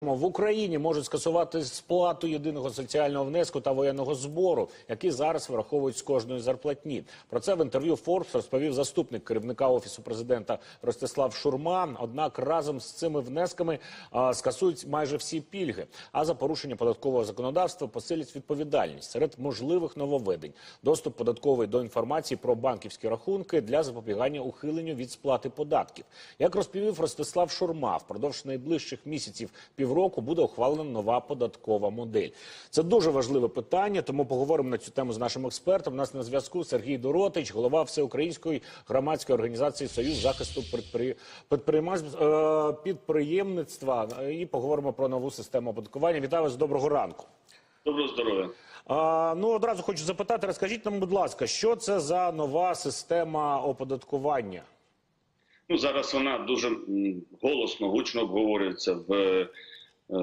В Україні можуть скасувати сплату єдиного соціального внеску та воєнного збору, які зараз враховують з кожної зарплатні. Про це в інтерв'ю Forbes розповів заступник керівника офісу президента Ростислав Шурман. Однак разом з цими внесками а, скасують майже всі пільги. А за порушення податкового законодавства посилять відповідальність серед можливих нововведень. Доступ податковий до інформації про банківські рахунки для запобігання ухиленню від сплати податків. Як розповів Ростислав Шурма, впродовж найближчих місяців півроку буде ухвалена нова податкова модель. Це дуже важливе питання, тому поговоримо на цю тему з нашим експертом. У нас на зв'язку Сергій Доротич, голова всеукраїнської громадської організації Союз захисту підприємств- е, підприємництва. І поговоримо про нову систему оподаткування. Вітаю вас, доброго ранку. Доброго здоров'я. А, ну одразу хочу запитати, розкажіть нам, будь ласка, що це за нова система оподаткування? Ну зараз вона дуже голосно, гучно обговорюється в, е,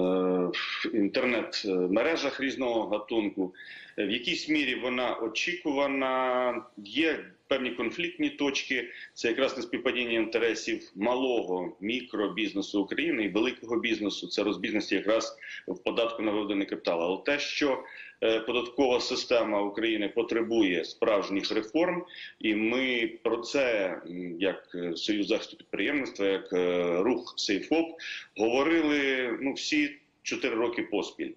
в інтернет-мережах різного гатунку. Е, В якійсь мірі вона очікувана. Є певні конфліктні точки. Це якраз неспівпадіння інтересів малого мікробізнесу України і великого бізнесу. Це розбіжності якраз в податку на виведений капітал. Але те, що е, податкова система України потребує справжніх реформ, і ми про це, як е, Союз захисту підприємництва, як е, рух Сейфоп, говорили ну всі. Чотири роки поспіль.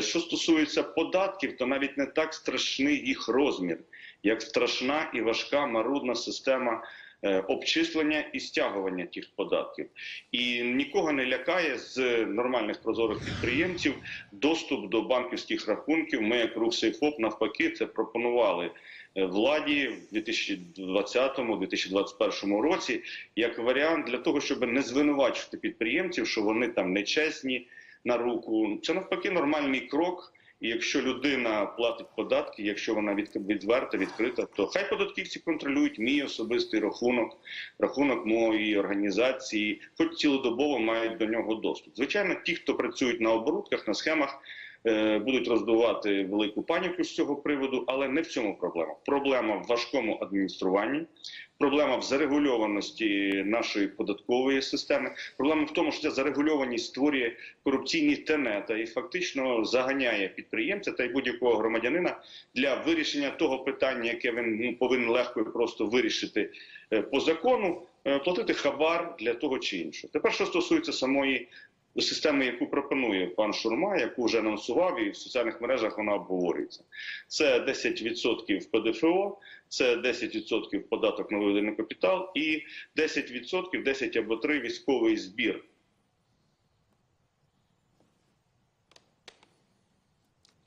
Що стосується податків, то навіть не так страшний їх розмір, як страшна і важка марудна система е, обчислення і стягування тих податків. І нікого не лякає з нормальних прозорих підприємців доступ до банківських рахунків. Ми, як рух Сейфоп, навпаки, це пропонували е, владі в 2020-2021 році як варіант для того, щоб не звинувачувати підприємців, що вони там нечесні на руку. Це навпаки нормальний крок. І якщо людина платить податки, якщо вона від, відверта, відкрита, то хай податківці контролюють мій особистий рахунок, рахунок моєї організації, хоч цілодобово мають до нього доступ. Звичайно, ті, хто працюють на оборудках, на схемах, будуть роздувати велику паніку з цього приводу, але не в цьому проблема. Проблема в важкому адмініструванні, проблема в зарегульованості нашої податкової системи. Проблема в тому, що ця зарегульованість створює корупційні тенета і фактично заганяє підприємця та й будь-якого громадянина для вирішення того питання, яке він ну, повинен легко і просто вирішити е, по закону, е, платити хабар для того чи іншого. Тепер, що стосується самої системи, яку пропонує пан Шурма, яку вже анонсував, і в соціальних мережах вона обговорюється. Це 10% ПДФО, це 10% податок на виведений капітал і 10%, 10 або 3 військовий збір.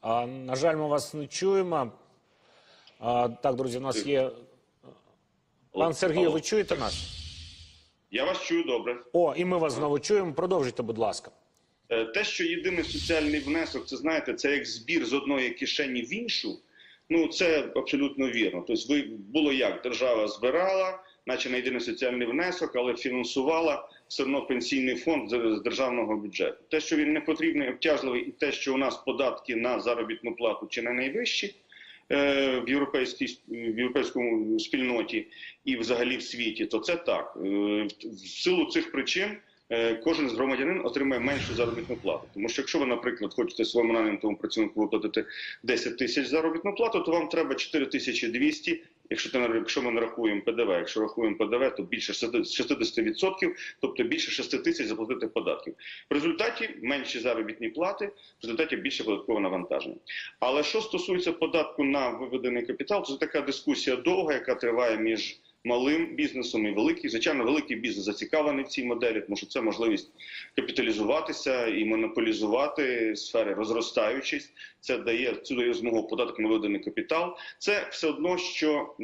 А, на жаль, ми вас не чуємо. А, так, друзі, у нас є. Пан Сергій, ви чуєте нас? Я вас чую добре. О, і ми вас знову чуємо. Продовжуйте, будь ласка. Е, Те, що єдиний соціальний внесок, це знаєте, це як збір з одної кишені в іншу. Ну це абсолютно вірно. Тобто, ви було як держава збирала, наче на єдиний соціальний внесок, але фінансувала все одно пенсійний фонд з державного бюджету. Те, що він не потрібний, обтяжливий, і те, що у нас податки на заробітну плату чи не найвищі в європейській в європейському спільноті і взагалі в світі, то це так. Е, В в силу цих причин е, кожен з громадянин отримає меншу заробітну плату. Тому що якщо ви, наприклад, хочете своєму нанятому працівнику виплатити 10 тисяч заробітну плату, то вам треба 4200, Якщо ти якщо ми не рахуємо ПДВ, якщо рахуємо ПДВ, то більше 60%, тобто більше 6 тисяч заплатити податків. В результаті менші заробітні плати, в результаті більше податкове навантаження. Але що стосується податку на виведений капітал, то це така дискусія довга, яка триває між малим бізнесом і великим. Звичайно, великий бізнес зацікавлений в цій моделі, тому що це можливість капіталізуватися і монополізувати сфери, розростаючись. Це дає цю дає змогу податок на виведений капітал. Це все одно, що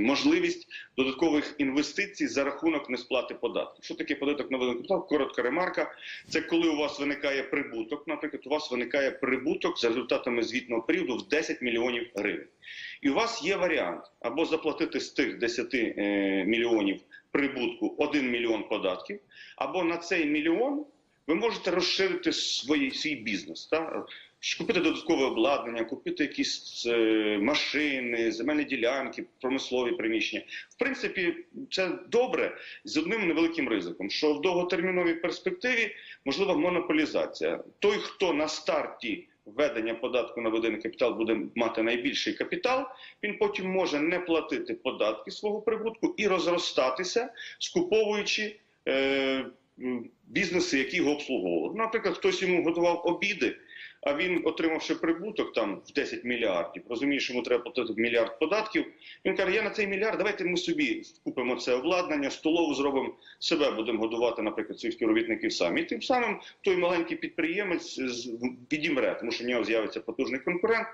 можливість додаткових інвестицій за рахунок несплати податків. Що таке податок на виведений капітал? Коротка ремарка. Це коли у вас виникає прибуток. Наприклад, у вас виникає прибуток за результатами звітного періоду в 10 мільйонів гривень. І у вас є варіант або заплатити з тих 10 е, мільйонів прибутку 1 мільйон податків, або на цей мільйон ви можете розширити свої, свій бізнес. Та? Купити додаткове обладнання, купити якісь е, машини, земельні ділянки, промислові приміщення. В принципі, це добре з одним невеликим ризиком, що в довготерміновій перспективі можлива монополізація. Той, хто на старті введення податку на введений капітал буде мати найбільший капітал, він потім може не платити податки свого прибутку і розростатися, скуповуючи е, бізнеси, які його обслуговували. Наприклад, хтось йому готував обіди. А він, отримавши прибуток там в 10 мільярдів, розуміє, що йому треба платити мільярд податків. Він каже: я на цей мільярд, давайте ми собі купимо це обладнання, столову зробимо, себе будемо годувати, наприклад, своїх співробітників самі. І тим самим той маленький підприємець підімре, тому що в нього з'явиться потужний конкурент,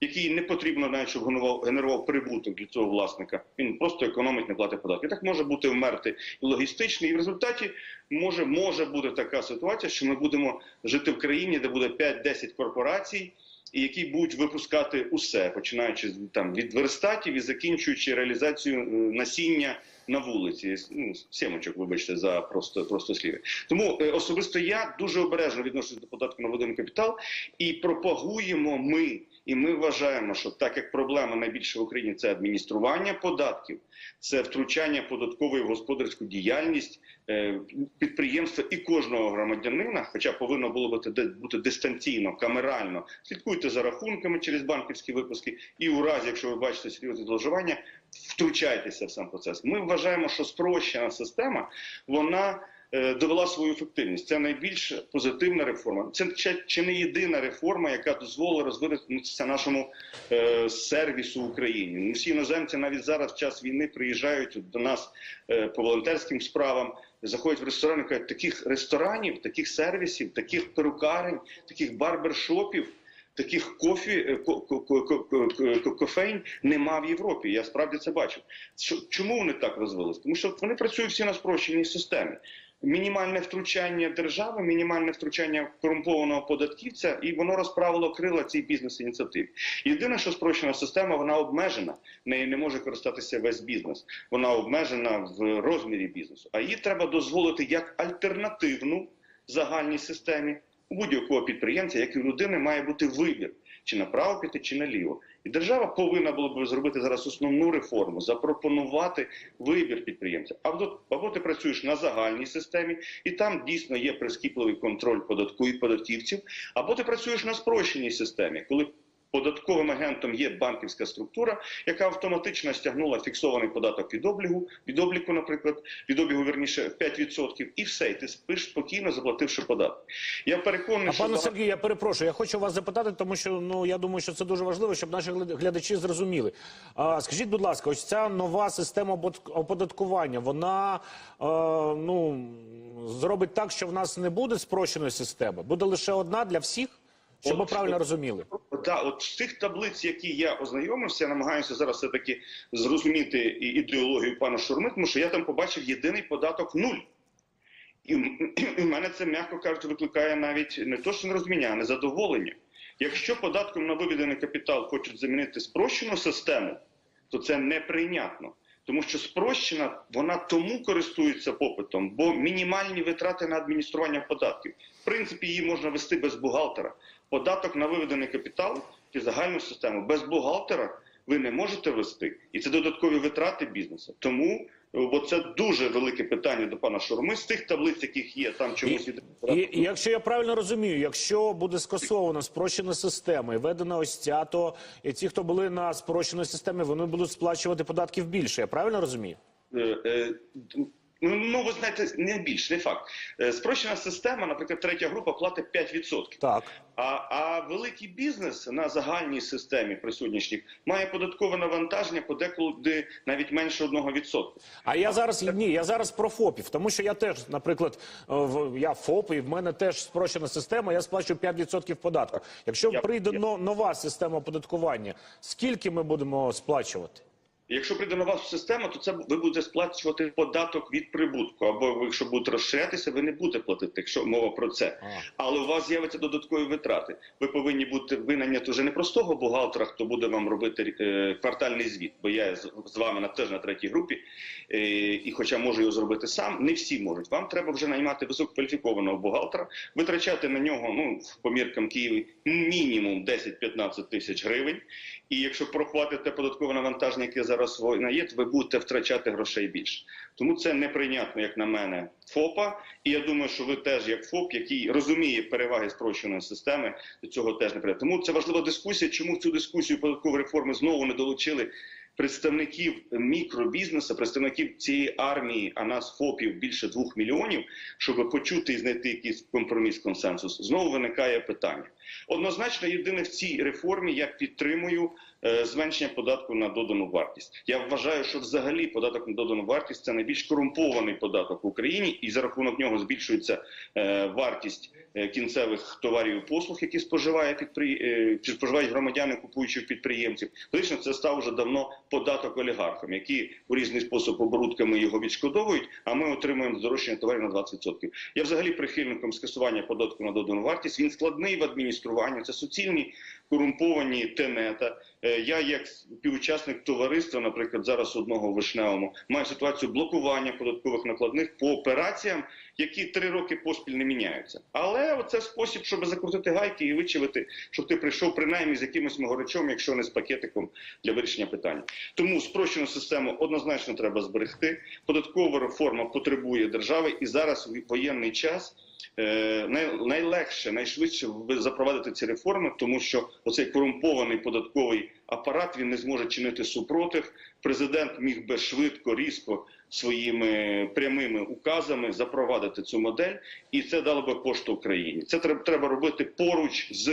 який не потрібно навіть, щоб генерував, генерував прибуток для цього власника. Він просто економить, не платить податки. Так може бути вмерти і логістичний, і в результаті може, може бути така ситуація, що ми будемо жити в країні, де буде 5-10 корпорацій, які будуть випускати усе, починаючи там від верстатів і закінчуючи реалізацію е, насіння на вулиці. Ну, сімочок, вибачте, за просто просто слів'я. Тому е, особисто я дуже обережно відношусь до податку на введений капітал і пропагуємо ми. І ми вважаємо, що так як проблема найбільша в Україні це адміністрування податків, це втручання податкової в господарську діяльність е, підприємства і кожного громадянина, хоча повинно було бути бути дистанційно, камерально. Слідкуйте за рахунками через банківські випуски, і у разі, якщо ви бачите серйозне зловживання, втручайтеся в сам процес. Ми вважаємо, що спрощена система вона довела свою ефективність. Це найбільш позитивна реформа. Це чи, не єдина реформа, яка дозволила розвинутися нашому е, сервісу в Україні. Ну, Всі іноземці навіть зараз в час війни приїжджають до нас е, по волонтерським справам. Заходять в ресторани, кажуть, таких ресторанів, таких сервісів, таких перукарень, таких барбершопів, таких кофі, е, ко- ко- ко- ко- ко- ко- кофейн нема в Європі. Я справді це бачив. Чому вони так розвились? Тому що вони працюють всі на спрощеній системі. Мінімальне втручання держави, мінімальне втручання корумпованого податківця, і воно розправило крила цій бізнес-ініціативі. Єдине, що спрощена система, вона обмежена. Нею не може користатися весь бізнес. Вона обмежена в розмірі бізнесу. А її треба дозволити як альтернативну загальній системі у будь-якого підприємця, як і у людини, має бути вибір чи направо піти, чи наліво. І держава повинна була б зробити зараз основну реформу, запропонувати вибір підприємця. Або, або ти працюєш на загальній системі, і там дійсно є прискіпливий контроль податку і податківців, або ти працюєш на спрощеній системі, коли податковим агентом є банківська структура, яка автоматично стягнула фіксований податок від облігу, від обліку, наприклад, від обігу верніше 5%, і все, і ти спиш спокійно, заплативши податок. Я переконаний, А що пане Сергію, я перепрошую. Я хочу вас запитати, тому що ну я думаю, що це дуже важливо, щоб наші гляд- глядачі зрозуміли. А, скажіть, будь ласка, ось ця нова система оподаткування, вона е, ну зробить так, що в нас не буде спрощеної системи, буде лише одна для всіх, щоб ми правильно от. розуміли. Да, от з тих таблиць, які я ознайомився, я намагаюся зараз все таки зрозуміти ідеологію пана Шурми, тому що я там побачив єдиний податок нуль. І і в мене це, м'яко кажучи, викликає навіть не то, що нерозуміння, а незадоволення. Якщо податком на виведений капітал хочуть замінити спрощену систему, то це неприйнятно. Тому що спрощена вона тому користується попитом, бо мінімальні витрати на адміністрування податків. В принципі, її можна вести без бухгалтера. Податок на виведений капітал і загальну систему без бухгалтера ви не можете вести, і це додаткові витрати бізнесу. Тому е, бо це дуже велике питання до пана Шурми. З тих таблиць, яких є, там чомусь І, і якщо я правильно розумію, якщо буде скасована спрощена система і введена ось ця, то і ті, хто були на спрощеній системі, вони будуть сплачувати податків більше. Я правильно розумію? Ну, ну, ви знаєте, не більш, не факт. Е, Спрощена система, наприклад, третя група платить 5%. Так. А, а великий бізнес на загальній системі при сьогоднішніх має податкове навантаження подекуди навіть менше 1%. А я зараз ні, я зараз про ФОПів, тому що я теж, наприклад, е, в- я ФОП, і в мене теж спрощена система. Я сплачую 5% податку. Якщо Я- прийде я- нова система оподаткування, скільки ми будемо сплачувати? Якщо прийде нова система, то це ви будете сплачувати податок від прибутку. Або якщо будете розширятися, ви не будете платити, якщо мова про це. Але у вас з'являться додаткові витрати. Ви повинні бути винайняти вже не простого бухгалтера, хто буде вам робити е, квартальний звіт. Бо я з, з вами на теж на третій групі, е, і хоча можу його зробити сам, не всі можуть. Вам треба вже наймати висококваліфікованого бухгалтера, витрачати на нього, ну по міркам Києва, мінімум 10-15 тисяч гривень. І якщо прохватите податкове навантаження, яке зараз є, ви будете втрачати грошей більше. Тому це неприйнятно, як на мене, ФОПа. І я думаю, що ви теж як ФОП, який розуміє переваги спрощеної системи, до цього теж не прийде. Тому це важлива дискусія. Чому цю дискусію податкової реформи знову не долучили представників мікробізнесу, представників цієї армії, а нас ФОПів більше двох мільйонів, щоб почути і знайти якийсь компроміс, консенсус. Знову виникає питання. Однозначно, єдине в цій реформі я підтримую е, зменшення податку на додану вартість. Я вважаю, що взагалі податок на додану вартість це найбільш корумпований податок в Україні, і за рахунок нього збільшується е, вартість кінцевих товарів і послуг, які споживає підпри... е, споживають громадяни, купуючи підприємців. Фактично, це став вже давно податок олігархам, які у різний спосіб оборудками його відшкодовують. А ми отримуємо здорожчання товарів на 20%. Я взагалі прихильником скасування податку на додану вартість. Він складний в адмініструванні. Це суцільні корумповані тенета. Е, Я, як співучасник товариства, наприклад, зараз одного вишневому, маю ситуацію блокування податкових накладних по операціям, які три роки поспіль не міняються. Але це спосіб, щоб закрутити гайки і вичавити, щоб ти прийшов принаймні з якимось могоричом, якщо не з пакетиком для вирішення питання. Тому спрощену систему однозначно треба зберегти. Податкова реформа потребує держави, і зараз в воєнний час. Е, най- найлегше, найшвидше запровадити ці реформи, тому що оцей корумпований податковий апарат він не зможе чинити супротив. Президент міг би швидко, різко своїми прямими указами запровадити цю модель, і це дало би поштовх країні. Це треба, треба робити поруч з.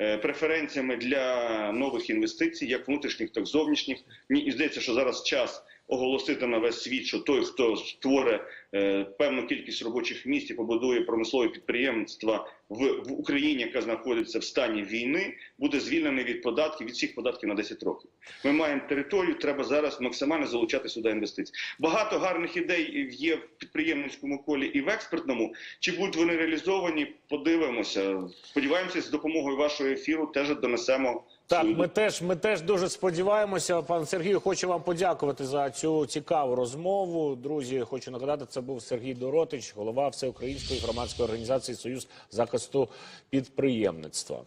е, Преференціями для нових інвестицій, як внутрішніх, так і зовнішніх. Мені здається, що зараз час оголосити на весь світ, що той, хто створить е, певну кількість робочих місць і побудує промислові підприємства в, в Україні, яка знаходиться в стані війни, буде звільнений від податків від всіх податків на 10 років. Ми маємо територію, треба зараз максимально залучати сюди інвестиції. Багато гарних ідей є в підприємницькому колі і в експертному. Чи будуть вони реалізовані? Подивимося. Сподіваємося, з допомогою вашого ефіру теж донесемо. Так, ми теж ми теж дуже сподіваємося. Пан Сергію, хочу вам подякувати за цю цікаву розмову. Друзі, хочу нагадати, це був Сергій Доротич, голова всеукраїнської громадської організації Союз захисту підприємництва.